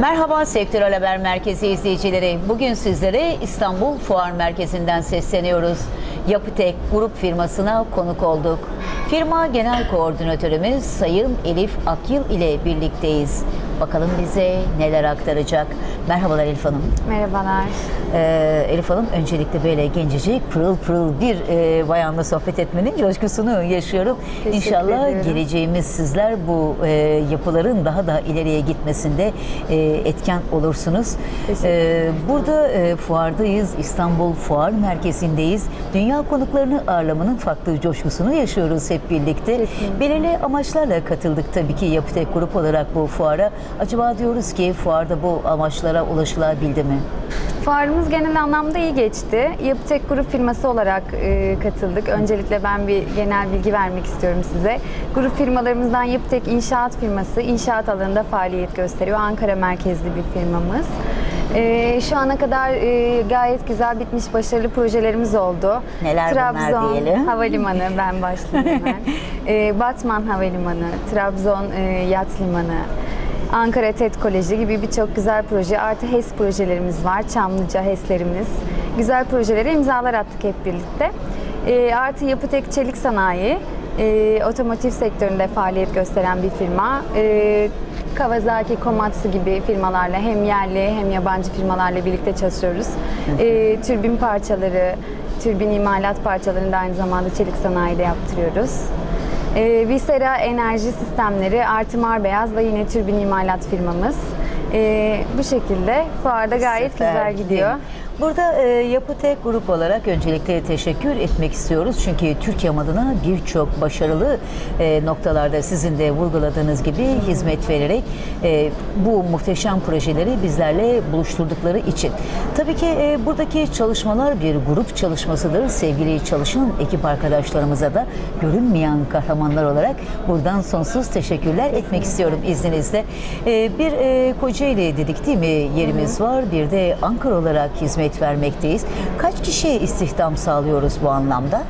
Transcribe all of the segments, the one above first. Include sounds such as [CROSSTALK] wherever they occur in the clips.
Merhaba Sektörel Haber Merkezi izleyicileri. Bugün sizlere İstanbul Fuar Merkezi'nden sesleniyoruz. Yapıtek grup firmasına konuk olduk. Firma Genel Koordinatörümüz Sayın Elif Akyıl ile birlikteyiz. Bakalım bize neler aktaracak. Merhabalar Elif Hanım. Merhabalar. Ee, Elif Hanım öncelikle böyle gencecik pırıl pırıl bir e, bayanla sohbet etmenin coşkusunu yaşıyorum. Teşekkür İnşallah ediyorum. geleceğimiz sizler bu e, yapıların daha da ileriye gitmesinde e, etken olursunuz. Ee, burada e, fuardayız. İstanbul Fuar Merkezi'ndeyiz. Dünya konuklarını ağırlamanın farklı coşkusunu yaşıyoruz hep birlikte. Kesinlikle. Belirli amaçlarla katıldık tabii ki Yapıtek Grup olarak bu fuara. Acaba diyoruz ki fuarda bu amaçlara ulaşılabildi mi? Fuarımız genel anlamda iyi geçti. Yapıtek Grup firması olarak e, katıldık. Öncelikle ben bir genel bilgi vermek istiyorum size. Grup firmalarımızdan Yapıtek İnşaat firması inşaat alanında faaliyet gösteriyor. Ankara merkezli bir firmamız. E, şu ana kadar e, gayet güzel bitmiş başarılı projelerimiz oldu. Neler bunlar Trabzon diyelim? Havalimanı ben başlayayım hemen. [LAUGHS] e, Batman Havalimanı, Trabzon e, Yat Limanı, Ankara TED Koleji gibi birçok güzel proje artı HES projelerimiz var. Çamlıca HES'lerimiz. Güzel projelere imzalar attık hep birlikte. E, artı Yapıtek Çelik Sanayi, e, otomotiv sektöründe faaliyet gösteren bir firma. E, Kawasaki, Komatsu gibi firmalarla hem yerli hem yabancı firmalarla birlikte çalışıyoruz. E, türbin parçaları, türbin imalat parçalarını da aynı zamanda çelik sanayide yaptırıyoruz. E, Visera Enerji Sistemleri artı Marbeyaz da yine türbin imalat firmamız. E, bu şekilde fuarda gayet Süper, güzel gidiyor. Burada e, Yapıtek Grup olarak öncelikle teşekkür etmek istiyoruz. Çünkü Türkiye adına birçok başarılı e, noktalarda sizin de vurguladığınız gibi hizmet vererek e, bu muhteşem projeleri bizlerle buluşturdukları için. Tabii ki e, buradaki çalışmalar bir grup çalışmasıdır. Sevgili çalışan ekip arkadaşlarımıza da görünmeyen kahramanlar olarak buradan sonsuz teşekkürler etmek istiyorum izninizle. E, bir e, Kocaeli dedik değil mi yerimiz var. Bir de Ankara olarak hizmet vermekteyiz. Kaç kişiye istihdam sağlıyoruz bu anlamda?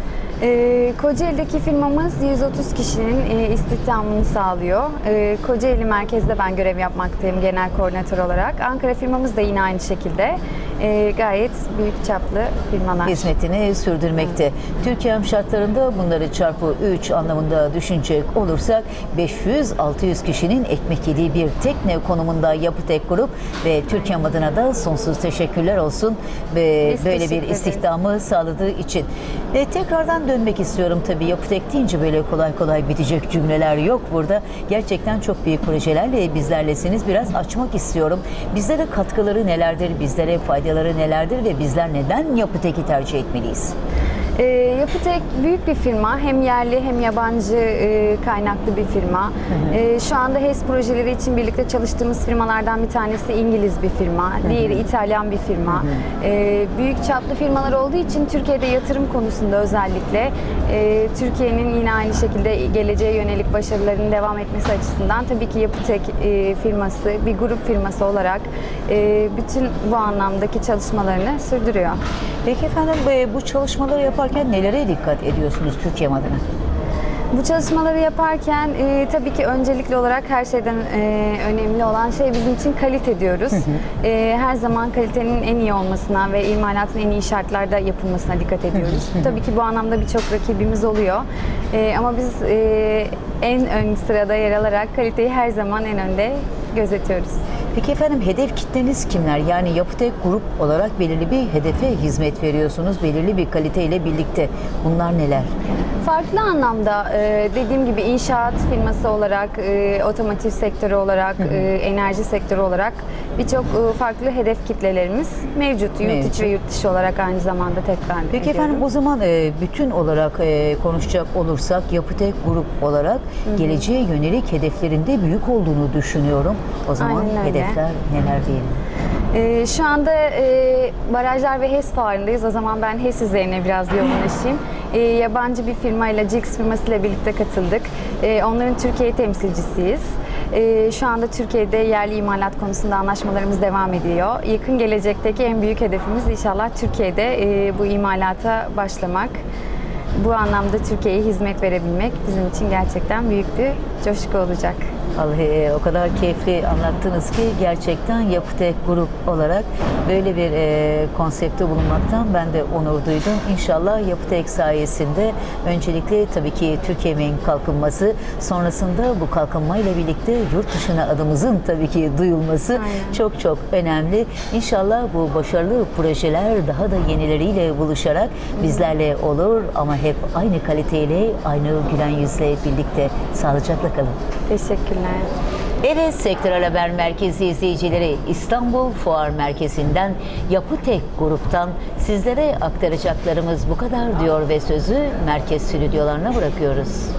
Ee, Kocaeli'deki firmamız 130 kişinin e, istihdamını sağlıyor. Ee, Kocaeli merkezde ben görev yapmaktayım genel koordinatör olarak. Ankara firmamız da yine aynı şekilde. Ee, gayet büyük çaplı firmalar. hizmetini sürdürmekte. Türkiye şartlarında bunları çarpı 3 anlamında düşünecek olursak 500-600 kişinin ekmek yediği bir tekne konumunda Yapıtek Grup ve Türkiye adına da sonsuz teşekkürler olsun ve Biz böyle bir istihdamı sağladığı için. E, tekrardan dönmek istiyorum tabii Yapıtek deyince böyle kolay kolay bitecek cümleler yok burada. Gerçekten çok büyük projelerle bizlerlesiniz. Biraz açmak istiyorum. Bizlere katkıları nelerdir, bizlere faydaları nelerdir ve bizler neden Yapıtek'i tercih etmeliyiz? Ee, Yapıtek büyük bir firma. Hem yerli hem yabancı e, kaynaklı bir firma. Ee, şu anda HES projeleri için birlikte çalıştığımız firmalardan bir tanesi İngiliz bir firma. Diğeri İtalyan bir firma. Ee, büyük çaplı firmalar olduğu için Türkiye'de yatırım konusunda özellikle e, Türkiye'nin yine aynı şekilde geleceğe yönelik başarılarının devam etmesi açısından tabii ki Yapıtek e, firması bir grup firması olarak e, bütün bu anlamdaki çalışmalarını sürdürüyor. Peki efendim e, bu çalışmaları yaparken nelere dikkat ediyorsunuz Türkiye adına? Bu çalışmaları yaparken e, tabii ki öncelikli olarak her şeyden e, önemli olan şey bizim için kalite diyoruz. E, her zaman kalitenin en iyi olmasına ve imalatın en iyi şartlarda yapılmasına dikkat ediyoruz. tabii ki bu anlamda birçok rakibimiz oluyor. E, ama biz e, en ön sırada yer alarak kaliteyi her zaman en önde gözetiyoruz. Peki efendim hedef kitleniz kimler? Yani Yapıtek Grup olarak belirli bir hedefe hizmet veriyorsunuz. Belirli bir kaliteyle birlikte. Bunlar neler? Farklı anlamda e, dediğim gibi inşaat firması olarak, e, otomotiv sektörü olarak, e, enerji sektörü olarak birçok e, farklı hedef kitlelerimiz mevcut. Yurt içi ve yurt dışı olarak aynı zamanda tekrar Peki efendim o zaman e, bütün olarak e, konuşacak olursak Yapıtek Grup olarak geleceğe yönelik hedeflerinde büyük olduğunu düşünüyorum. O zaman hedefler neler diyelim? E, şu anda e, barajlar ve HES fuarındayız. O zaman ben HES üzerine biraz yoğunlaşayım. E, yabancı bir firmayla, Jix firmasıyla birlikte katıldık. E, onların Türkiye temsilcisiyiz. E, şu anda Türkiye'de yerli imalat konusunda anlaşmalarımız devam ediyor. Yakın gelecekteki en büyük hedefimiz inşallah Türkiye'de e, bu imalata başlamak. bu anlamda Türkiye'ye hizmet verebilmek bizim için gerçekten büyük bir coşku olacak. Vallahi e, o kadar keyifli anlattınız ki gerçekten Yapıtek Grup olarak böyle bir e, konsepte bulunmaktan ben de onur duydum. İnşallah Yapıtek sayesinde öncelikle tabii ki Türkiye'nin kalkınması sonrasında bu kalkınmayla birlikte yurt dışına adımızın tabii ki duyulması Aynen. çok çok önemli. İnşallah bu başarılı projeler daha da yenileriyle buluşarak bizlerle olur ama hep aynı kaliteyle, aynı gülen yüzle birlikte sağlıcakla kalın. Teşekkürler. Evet Sektörel Haber Merkezi izleyicileri İstanbul Fuar Merkezi'nden Yapıtek Grup'tan sizlere aktaracaklarımız bu kadar diyor ve sözü merkez stüdyolarına bırakıyoruz.